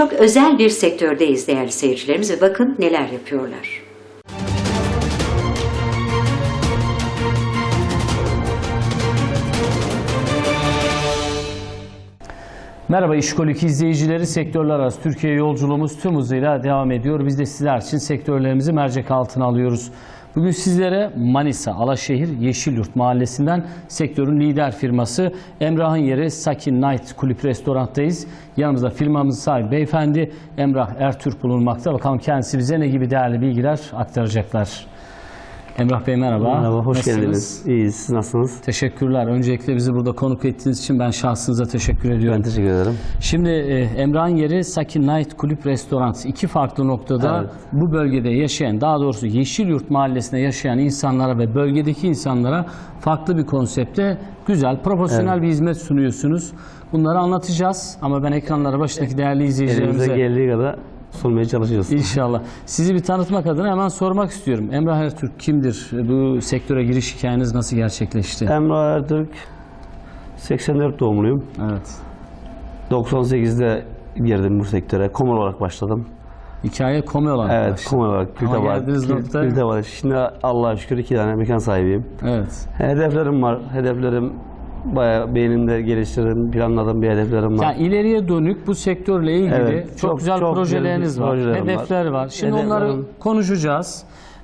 çok özel bir sektördeyiz değerli seyircilerimiz ve bakın neler yapıyorlar. Merhaba İşkolik izleyicileri, sektörler arası Türkiye yolculuğumuz tüm hızıyla devam ediyor. Biz de sizler için sektörlerimizi mercek altına alıyoruz. Bugün sizlere Manisa, Alaşehir, Yeşilyurt mahallesinden sektörün lider firması Emrah'ın yeri Sakin Night Kulüp Restorant'tayız. Yanımızda firmamızın sahibi beyefendi Emrah Ertürk bulunmakta. Bakalım kendisi bize ne gibi değerli bilgiler aktaracaklar. Emrah Bey merhaba. Merhaba, hoş Nasılsınız? geldiniz. İyiyiz, siz nasılsınız? Teşekkürler. Öncelikle bizi burada konuk ettiğiniz için ben şahsınıza teşekkür ediyorum. Ben teşekkür ederim. Şimdi e, Emrah'ın yeri Sakin Night Kulüp Restoran. İki farklı noktada Evet. bu bölgede yaşayan, daha doğrusu Yeşilyurt mahallesinde yaşayan insanlara ve bölgedeki insanlara farklı bir konsepte güzel, profesyonel bir hizmet sunuyorsunuz. Bunları anlatacağız ama ben ekranlara başındaki değerli Elimize izleyicilerimize geldiği kadar sunmaya çalışıyoruz. İnşallah. Sizi bir tanıtmak adına hemen sormak istiyorum. Emrah Ertürk kimdir? Bu sektöre giriş hikayeniz nasıl gerçekleşti? Emrah Ertürk, 84 doğumluyum. Evet. 98'de girdim bu sektöre. Komur olarak başladım. Hikaye komi olarak Evet, başladı. komur olarak. Ama Kültevar. geldiğiniz nokta- Kültevar. Şimdi Allah'a şükür iki tane mekan sahibiyim. Evet. Hedeflerim var. Hedeflerim bayağı beynimde geliştirdim, planladığım bir hedeflerim var. Yani ileriye dönük bu sektörle ilgili Evet, çok, çok- güzel çok projeleriniz güzel var, projelerim var. hedefler var. Şimdi Hedeflerim- onları konuşacağız.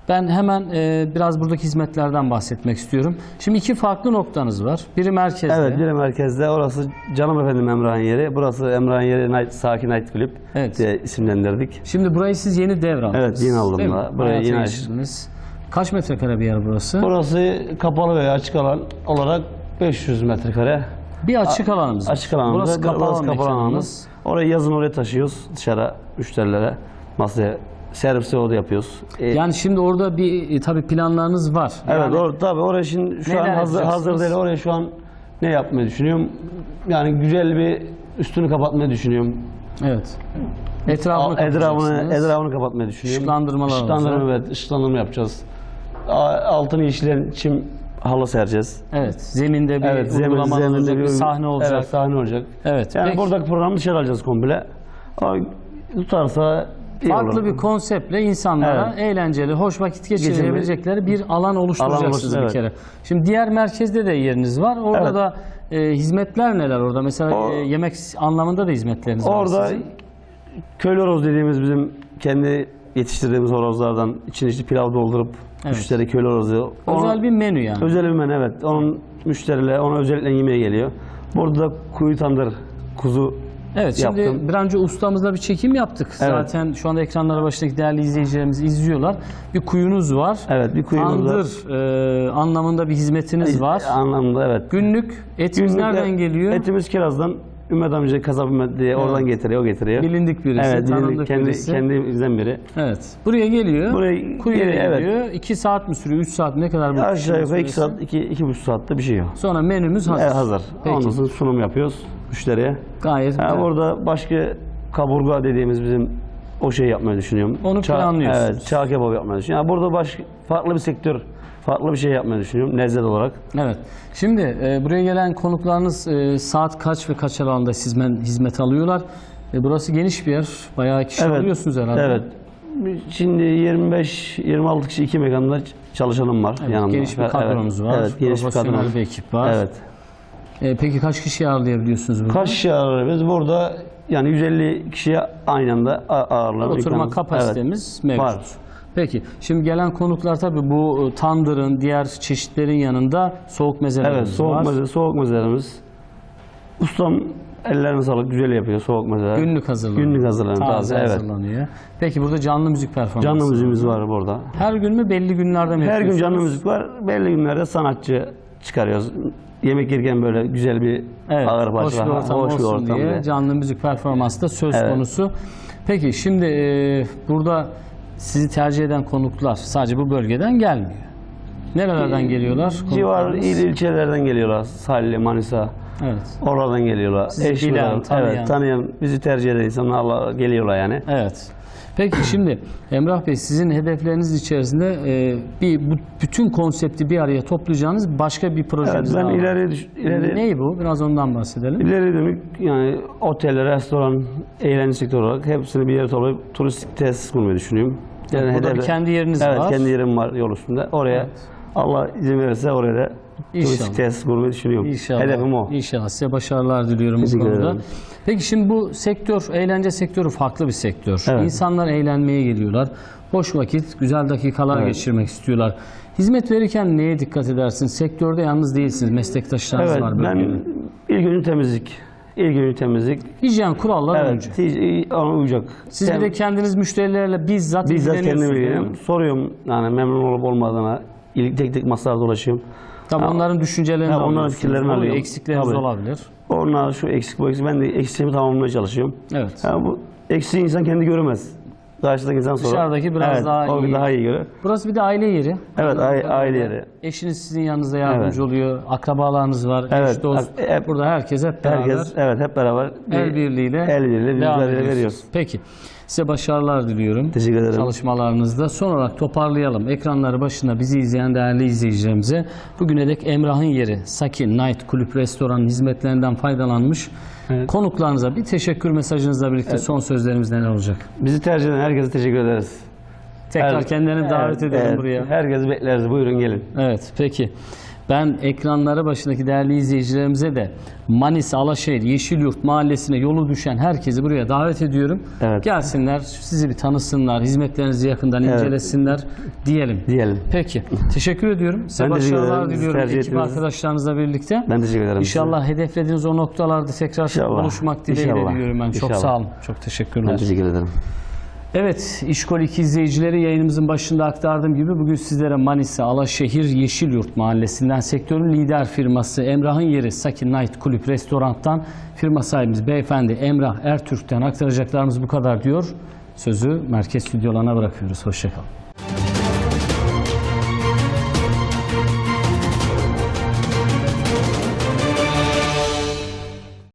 Ben hemen e, biraz buradaki hizmetlerden bahsetmek istiyorum. Şimdi iki farklı noktanız var. Biri merkezde. Evet, bir merkezde. Orası canım efendim Emrah'ın yeri. Burası Emrah'ın yeri Night, Sakin Night Kulüp Evet. diye isimlendirdik. Şimdi burayı siz yeni devraldınız. Evet, yeni aldım. Burayı yeni geçirdiniz. Kaç metrekare bir yer burası? Burası kapalı veya açık alan olarak 500 metrekare. Bir açık alanımız. Açık alanımız. Burası kapalı, burası kapalı alanımız. Orayı yazın oraya taşıyoruz dışarı müşterilere. Masaya servisi orada yapıyoruz. E, Yani şimdi orada bir e, tabii planlarınız var. evet Yani or, tabii oraya şimdi şu an hazır, hazır değil. Oraya şu an ne yapmayı düşünüyorum? Yani güzel bir üstünü kapatmayı düşünüyorum. Evet. Etrafını Etrafını, etrafını kapatmayı düşünüyorum. Işıklandırmalar Işıklandırma evet, ışıklandırma yapacağız. Altını işleyen çim halı sereceğiz. Evet. Zeminde bir Evet, zemin, uygulama zeminde olacak, bir sahne olacak. Evet, sahne olacak. Evet, Yani peki. buradaki programı dışarı alacağız komple. O tutarsa iyi Farklı olur. bir konseptle insanlara Evet. eğlenceli, hoş vakit geçirebilecekleri bir alan oluşturacaksınız Alan bir oluştur- kere. Şimdi diğer merkezde de yeriniz var. Orada Evet. da e, hizmetler neler orada? Mesela O- e, yemek anlamında da hizmetleriniz var Orada köylü horoz dediğimiz bizim kendi yetiştirdiğimiz horozlardan içine işte pilav doldurup Evet. müşteri köylü horozu. Özel bir menü yani. özel bir menü evet. Onun müşteriler ona özellikle yemeğe geliyor. Burada da kuyu tandır kuzu Evet şimdi yaptım. bir önce ustamızla bir çekim yaptık. Evet. Zaten şu anda ekranlara başındaki değerli izleyicilerimiz izliyorlar. Bir kuyunuz var. Evet bir kuyumuz var. Tandır e, anlamında bir hizmetiniz var. Anlamda evet. Günlük etimiz Günlük nereden geliyor? Etimiz Kiraz'dan Ümmet amca kasap Ümmet diye oradan getiriyor, o getiriyor. Bilindik birisi, evet, bilindik, tanındık kendi, birisi. kendimizden biri. Evet. Buraya geliyor. Buraya kuyuya geliyor, evet. geliyor. 2 saat mi sürüyor? 3 saat mi? ne kadar bu? Aşağı yukarı 2 süresi? saat, 2 iki, iki buçuk saatte bir şey yok. Sonra menümüz hazır. Evet, hazır. Peki. Ondan sonra sunum yapıyoruz müşteriye. Gayet Ha, güzel. orada başka kaburga dediğimiz bizim o şey yapmayı düşünüyorum. Onu planlıyorsunuz. Evet, çağ kebabı yapmayı düşünüyorum. Yani burada başka farklı bir sektör, farklı bir şey yapmayı düşünüyorum lezzet olarak. Evet. Şimdi e, buraya gelen konuklarınız e, saat kaç ve kaç aralığında hizmet, hizmet alıyorlar? E, burası geniş bir yer. Bayağı kişi alıyorsunuz herhalde. Evet. Şimdi 25-26 kişi iki mekanda çalışanım var Evet, yanımda. geniş bir kadronuz var. Evet, geniş bir kadro. bir ekip var. Evet. E, peki kaç kişi ağırlayabiliyorsunuz burada? Kaç kişi ağırlıyoruz? Burada yani 150 kişiye aynı anda a- ağırlama Oturma imkanımız- kapasitemiz mevcut. Var. Peki. Şimdi gelen konuklar tabii bu e, tandırın, diğer çeşitlerin yanında soğuk mezelerimiz Evet, soğuk var. meze, soğuk mezelerimiz. Ustam ellerine sağlık güzel yapıyor soğuk mezeler. Günlük hazırlanıyor. Günlük hazırlanıyor, taze, evet. hazırlanıyor. Peki burada canlı müzik performansı. Canlı müziğimiz var burada. Her gün mü belli günlerde mi Her gün canlı müzik var. Belli günlerde sanatçı çıkarıyoruz. Yemek yerken böyle güzel bir Evet, ağır hoş bir ortam hoş bir ortam diye diye. canlı müzik performansı da söz Evet. konusu. Peki şimdi e, burada sizi tercih eden konuklar sadece bu bölgeden gelmiyor. Nerelerden geliyorlar? Civar il ilçelerden geliyorlar. Salih, Manisa, Evet. Oradan geliyorlar. Sizi Eş bilen, tanıyan. Evet, tanıyan, bizi tercih eden insanlar geliyorlar yani. Evet. Peki şimdi Emrah Bey sizin hedefleriniz içerisinde e, bir bu, bütün konsepti bir araya toplayacağınız başka bir Evet, projeniz daha ben var. ileri, ileri, Ney bu? Biraz ondan bahsedelim. ileri dönük yani otel, restoran, eğlence sektörü olarak hepsini bir yere toplayıp turistik tesis kurmayı düşünüyorum. Yani Burada hedefle- kendi yeriniz evet, var. kendi yerim var yol üstünde. Oraya Allah izin verirse oraya da İnşallah. tesis kurmayı düşünüyorum. İnşallah. Hedefim o. İnşallah. Size başarılar diliyorum bu konuda. ederim. Peki şimdi bu sektör, eğlence sektörü farklı bir sektör. Evet. İnsanlar eğlenmeye geliyorlar. Hoş vakit, güzel dakikalar Evet. geçirmek istiyorlar. Hizmet verirken neye dikkat edersiniz? Sektörde yalnız değilsiniz. Meslektaşlarınız Evet, var ben ilk önce temizlik. İlk önce temizlik. Hijyen kuralları Evet, önce. ona uyacak. Siz bir Tem- de kendiniz müşterilerle bizzat Bizzat kendim ilgileniyorum. Soruyorum yani memnun olup olmadığına. İlk tek tek masalarda dolaşıyorum. Tabii Ha, onların düşüncelerini Ha, onların fikirlerini alıyorum. Eksikleriniz Tabii. olabilir. Onlar şu eksik bu eksik. Ben de eksiğimi tamamlamaya çalışıyorum. Evet. Ha, bu eksiği insan kendi göremez. Karşıdaki insan sonra. Dışarıdaki biraz evet, daha o iyi. daha iyi görür. Burası bir de aile yeri. Evet, aile- aile yeri. Eşiniz sizin yanınızda yardımcı Evet. oluyor. Akrabalarınız var. Evet, Eş, dost. hep- Burada herkes hep beraber Herkes evet hep beraber el birliğiyle el birliğiyle bir devam ediyorsunuz. veriyoruz. Peki. Size başarılar diliyorum. Teşekkür ederim. Çalışmalarınızda. Son olarak toparlayalım. Ekranları başında bizi izleyen değerli izleyicilerimize bugüne dek Emrah'ın yeri Sakin Night Kulüp Restoran hizmetlerinden faydalanmış Evet. konuklarınıza bir teşekkür mesajınızla birlikte son sözlerimiz neler olacak? Bizi tercih eden herkese teşekkür ederiz. Tekrar Evet. kendilerini davet Evet, ediyorum evet. buraya. Herkesi bekleriz. Buyurun gelin. Evet peki. Ben ekranları başındaki değerli izleyicilerimize de Manisa, Alaşehir, Yeşilyurt mahallesine yolu düşen herkesi buraya davet ediyorum. Evet. Gelsinler, sizi bir tanısınlar, hizmetlerinizi yakından Evet. incelesinler diyelim. Diyelim. Peki. Teşekkür ediyorum. Size Ben başarılar diliyorum tercih ekip arkadaşlarınızla birlikte. Ben teşekkür ederim. İnşallah hedeflediğiniz o noktalarda tekrar İnşallah. buluşmak dileğiyle İnşallah. diliyorum ben. Çok İnşallah. sağ olun. Çok teşekkürler. Ben teşekkür ederim. Evet, İşkol 2 izleyicileri yayınımızın başında aktardığım gibi bugün sizlere Manisa, Alaşehir, Yeşilyurt mahallesinden sektörün lider firması Emrah'ın yeri Sakin Night Kulüp Restorant'tan firma sahibimiz beyefendi Emrah Ertürk'ten aktaracaklarımız bu kadar diyor. Sözü merkez stüdyolarına bırakıyoruz. Hoşçakalın.